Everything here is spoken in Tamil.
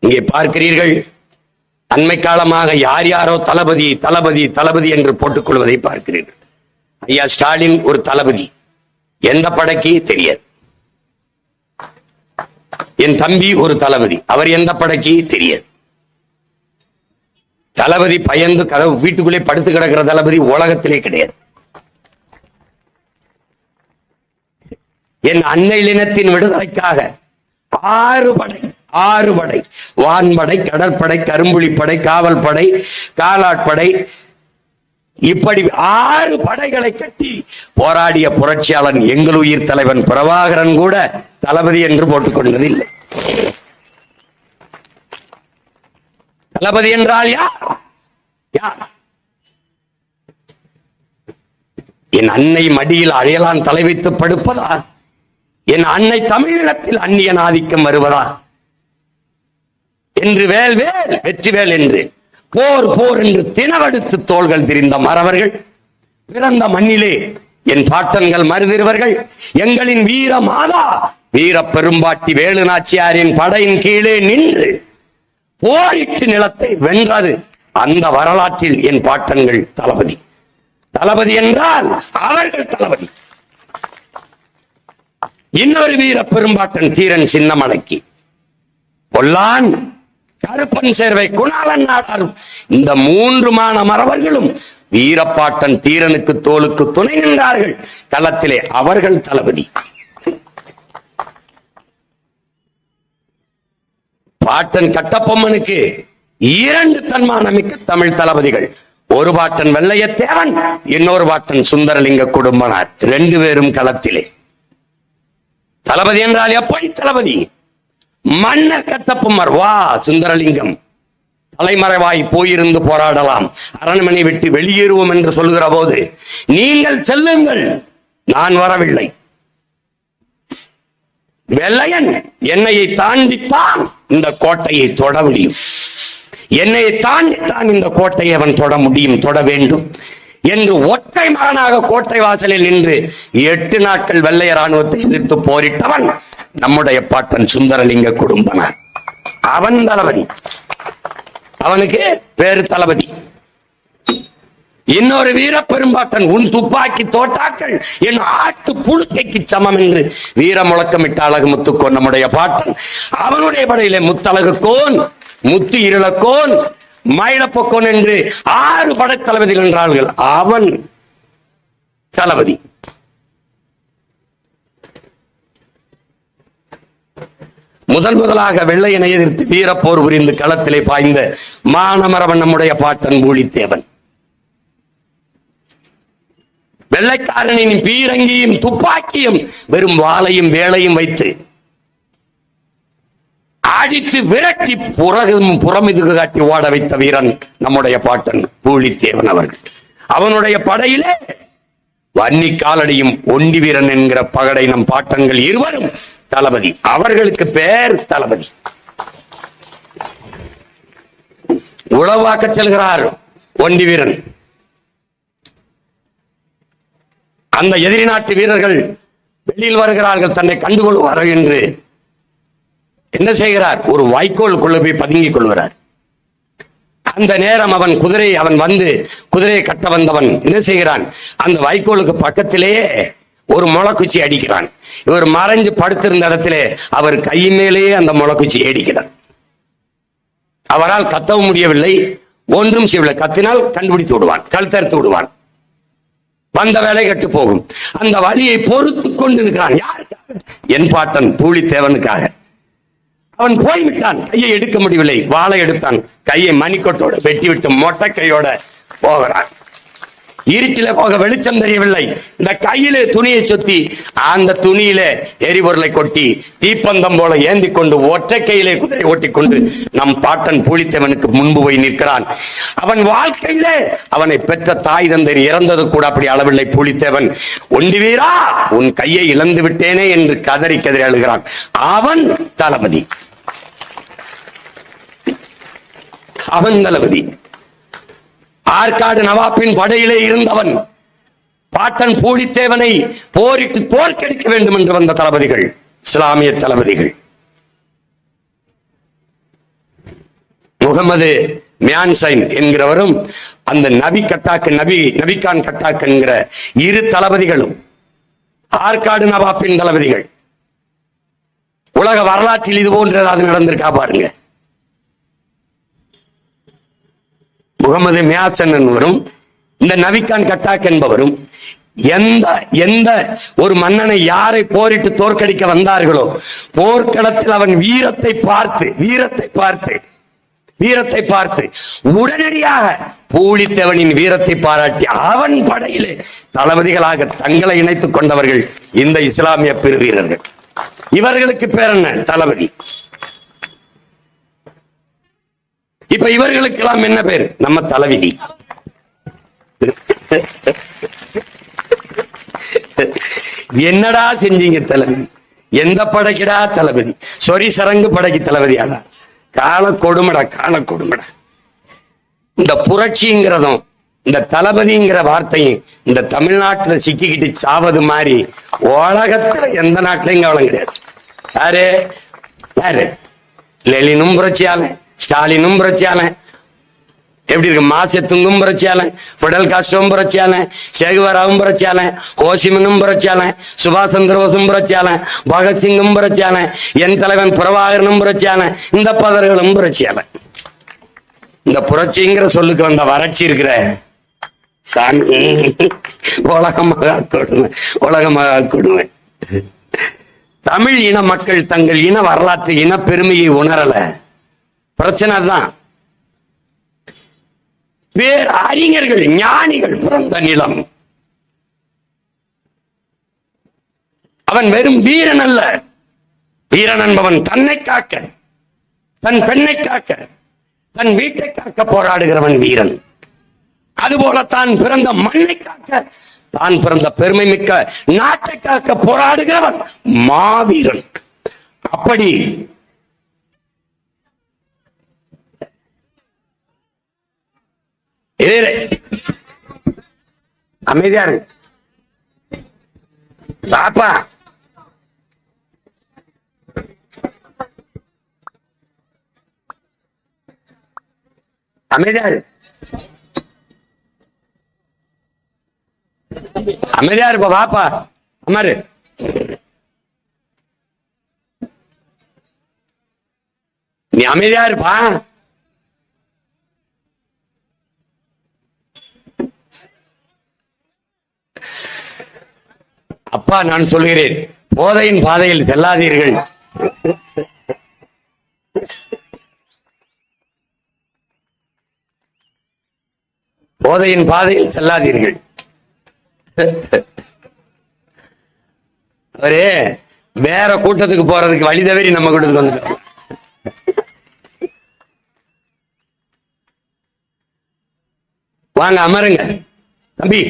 இங்கே பார்க்கிறீர்கள் அண்மை காலமாக யார் யாரோ தளபதி தளபதி தளபதி என்று போட்டுக் கொள்வதை பார்க்கிறீர்கள். ஐயா ஸ்டாலின் ஒரு தளபதி. எந்த படைக்கு? தெரியாது. என் தம்பி ஒரு தளபதி. அவர் எந்த படைக்கு? தெரியாது. தளபதி பயந்து கதவு வீட்டுக்குள்ளே படுத்து கிடக்கிற தளபதி உலகத்திலே கிடையாது. என் அன்னையினத்தின் விடுதலைக்காக ஆறு படை ஆறு படை வான்படை கடற்படை கரும்புலிப்படை காவல் படை காலாட்படை. இப்படி ஆறு படைகளை கட்டி போராடிய புரட்சியாளன் எங்கள் உயிர் தலைவன் பிரபாகரன் கூட தளபதி என்று போட்டுக்கொண்டதில்லை தளபதி என்றால் யார்? யார்? என் அன்னை மடியில் அழையலான் தலை வைத்து படுப்பதா? என் அன்னை தமிழீழத்தில் அந்நியன் ஆதிக்கம் வருவதா? என்று வேல் வேல் வெற்றி வேல் என்று. போர் போர் என்று தினவெடுத்து தோள்கள் திரிந்த மறவர்கள் பிறந்த மண்ணிலே என் பாட்டன்கள் மருதிருவர்கள் எங்களின் வீர மாதா வீர பெரும்பாட்டி வேலு நாச்சியாரின் படையின் கீழே நின்று போரிட்டு நிலத்தை வென்றது. அந்த வரலாற்றில் என் பாட்டன்கள் தளபதி. தளபதி என்றால் அவர்கள் தளபதி. இன்னொரு வீர பெரும்பாட்டன் தீரன் சின்னமலைக்கு. பொல்லான் கருப்பன் சேர்வை குணாளன் நாடாரும் இந்த மூன்று மாணவர்களும் வீரப்பாட்டன் தீரனுக்கு தோளுக்கு துணை நின்றார்கள். களத்திலே அவர்கள் தளபதி. பாட்டன் கட்டபொம்மனுக்கு இரண்டு தன்மானமிக்க தமிழ் தளபதிகள். ஒரு பாட்டன் வெள்ளையத்தேவன் இன்னொரு பாட்டன் சுந்தரலிங்க குடும்பனார். ரெண்டு பேரும் களத்திலே. தளபதி என்றால் எப்படி தளபதி? மன்னர் கட்டப்பொம்மர். வா சுந்தரலிங்கம். தலைமறைவாய் போயிருந்து போராடலாம். அரண்மனை விட்டு வெளியேறுவோம் என்று சொல்கிற போது நீங்கள் செல்லுங்கள். நான் வரவில்லை. வெள்ளையன் என்னையை தாண்டித்தான் இந்த கோட்டையை தொட முடியும். என்னை தாண்டித்தான் இந்த கோட்டையை அவன் தொட முடியும் தொட வேண்டும். என்று ஒற்றை மகனாக கோட்டை வாசலில் நின்று எட்டு நாட்கள் வெள்ளைய ராணுவத்தை எதிர்த்து போரிட்டவன் நம்முடைய பாட்டன் சுந்தரலிங்க குடும்பனார். அவன் தளபதி. அவனுக்கு வேறு தளபதி. இன்னொரு வீர பெரும்பாட்டன் உன் துப்பாக்கி தோட்டாக்கள் என் ஆட்டு புழுக்கைக்கு சமம் என்று வீர முழக்கமிட்ட அழகு முத்துக்கோன் நம்முடைய பாட்டன். அவனுடைய படையிலே முத்தழகு கோன் முத்து இருளக்கோன் மயிலப்பொக்கோன் என்று ஆறு படை தளபதிகள் என்றார்கள். அவன் தளபதி. முதல் முதலாக வெள்ளையனை எதிர்த்து வீரப்போர் புரிந்து களத்திலே பாய்ந்த மானமரவன் நம்முடைய பாட்டன் பூலித்தேவன் வெள்ளைக்காரனின் பீரங்கியும் துப்பாக்கியும் வெறும் வாளையும் வேலையும் வைத்து அடித்து விரட்டி புறகும் புறமிதுகு காட்டி ஓட வைத்த வீரன் நம்முடைய பாட்டன் பூலித்தேவன் அவர்கள். அவனுடைய படையிலே வன்னி காலடியும் ஒண்டி வீரன் என்கிற பகடை நம் பாட்டங்கள் இருவரும் தளபதி. அவர்களுக்கு பேர் தளபதி. உளவாக்க செல்கிறார் ஒண்டி வீரன். அந்த எதிரி நாட்டு வீரர்கள் வெளியில் வருகிறார்கள் தன்னை கண்டுகொள்வார்கள் என்று என்ன செய்கிறார்? ஒரு வைக்கோல் குள்ள போய் பதுங்கிக் கொள்கிறார். அந்த நேரம் அவன் குதிரை அவன் வந்து குதிரையை கட்ட வந்தவன் என்ன செய்கிறான்? அந்த வைக்கோலுக்கு பக்கத்திலேயே ஒரு முளக்குச்சி அடிக்கிறான். இவர் மறைஞ்சு படுத்திருந்த இடத்திலே அவர் கை மேலேயே அந்த முளக்குச்சி அடிக்கிறார் அவரால் கத்தவும் முடியவில்லை ஒன்றும் செய்யவில்லை. கத்தினால் கண்டுபிடித்து விடுவான் கழுத்தறுத்து விடுவான். வந்த வேலை கெட்டு போகும். அந்த வலியை பொறுத்து கொண்டு இருக்கிறான் யாருக்காக? என் பாட்டன் பூலித்தேவனுக்காக. அவன் போய்விட்டான். கையை எடுக்க முடியவில்லை. வாளை எடுத்தான். கையை மணிக்கொட்டோட வெட்டி விட்டு மொட்டை கையோட போகிறான். இருட்டில போக வெளிச்சம் தெரியவில்லை. இந்த கையில துணியை சுத்தி அந்த துணியில எரிபொருளை கொட்டி தீப்பந்தம் போல ஏந்தி கொண்டு ஒற்றை கையிலே குதிரை ஓட்டிக் கொண்டு நம் பாட்டன் பூலித்தவனுக்கு முன்பு போய் நிற்கிறான். அவன் வாழ்க்கையிலே அவனை பெற்ற தாய் தந்தை இறந்தது கூட அப்படி அளவில்லை பூலித்தேவன். ஒண்டி வீரா உன் கையை இழந்து விட்டேனே என்று கதறி கதறி அழுகிறான். அவன் தளபதி. அவன் தளபதி ஆற்காடு நவாப்பின் படையிலே இருந்தவன் பாட்டன் பூலித்தேவனை போரிட்டு தோற்கடிக்க வேண்டும் என்று வந்த தளபதிகள் இஸ்லாமிய தளபதிகள். முகமது மியான்சைன் என்கிறவரும் அந்த நபி கட்டாக்கு நபி நபிகான் கட்டாக்கு என்கிற இரு தளபதிகளும் ஆற்காடு நவாப்பின் தளபதிகள். உலக வரலாற்றில் இது போன்ற ஏதாவது நடந்திருக்கா பாருங்க. முகமது மியாசன் என்பவரும் இந்த நவிகான் கட்டாக் என்பவரும் எந்த எந்த ஒரு மன்னனை யாரை போரிட்டு தோற்கடிக்க வந்தார்களோ போர்க்களத்தில் அவன் வீரத்தை பார்த்து வீரத்தை பார்த்து வீரத்தை பார்த்து உடனடியாக பூலித்தேவனின் வீரத்தை பாராட்டி அவன் படையிலே தளபதிகளாக தங்களை இணைத்துக் கொண்டவர்கள் இந்த இஸ்லாமிய பெரு வீரர்கள் இவர்களுக்கு பேர் என்ன? தளபதி. இப்ப இவர்களுக்கெல்லாம் என்ன பேரு? நம்ம தலைவிதி. என்னடா செஞ்சீங்க தளபதி எந்த படைக்குடா தளபதி? சொரி சரங்கு படைக்கு தளபதியாடா. கால கொடுமடா கால கொடுமடா. இந்த புரட்சிங்கிறதும் இந்த தளபதிங்கிற வார்த்தையும் இந்த தமிழ்நாட்டுல சிக்கிக்கிட்டு சாவது மாதிரி உலகத்துல எந்த நாட்டிலையும் கவனம் கிடையாது. யாரு? யாரு? லெலினும் புரட்சியாளன். ஸ்டாலினும் புரட்சியாளன். எப்படி இருக்கு? மாசத்துங்கும் புரட்சியாளன். பிடல் காஸ்டும் புரட்சியாளன். சேகுவராவும் புரட்சியாளன். கோசிமனும் புரட்சியாளன். சுபாஷ் சந்திரபோஸும் புரட்சியாளன். பகத்சிங்கும் புரட்சியாளன். என் தலைவன் பிரபாகரனும் புரட்சியாளன். இந்த பதர்களும் புரட்சியாளன். இந்த புரட்சிங்கிற சொல்லுக்கு வந்த வறட்சி இருக்கிற சாமி. உலகமாக கொடுமை உலகமாக கொடுமை தமிழ் இன மக்கள் தங்கள் இன வரலாற்று இன பெருமையை உணரல. பிரச்சனை தான் பேர் அறிஞர்கள் ஞானிகள் பிறந்த நிலம். அவன் வெறும் வீரன் அல்ல. வீரன் என்பவன் தன்னை காக்க தன் பெண்ணை காக்க தன் வீட்டை காக்க போராடுகிறவன் வீரன். அதுபோல தான் பிறந்த மண்ணை காக்க தான் பிறந்த பெருமை மிக்க நாட்டை காக்க போராடுகிறவன் மாவீரன். அப்படி அமைதியா இருக்கு பாப்பா. அமைதியா இரு. அமைதியா இருப்பா பாப்பா. அமரு நீ அமைதியா இருப்பா. அப்பா நான் சொல்கிறேன் போதையின் பாதையில் செல்லாதீர்கள். போதையின் பாதையில் செல்லாதீர்கள். அவரு வேற கூட்டத்துக்கு போறதுக்கு வழி தவறி நம்ம கூட்டத்துக்கு வந்துட்டோம். வாங்க அமருங்க. தம்பி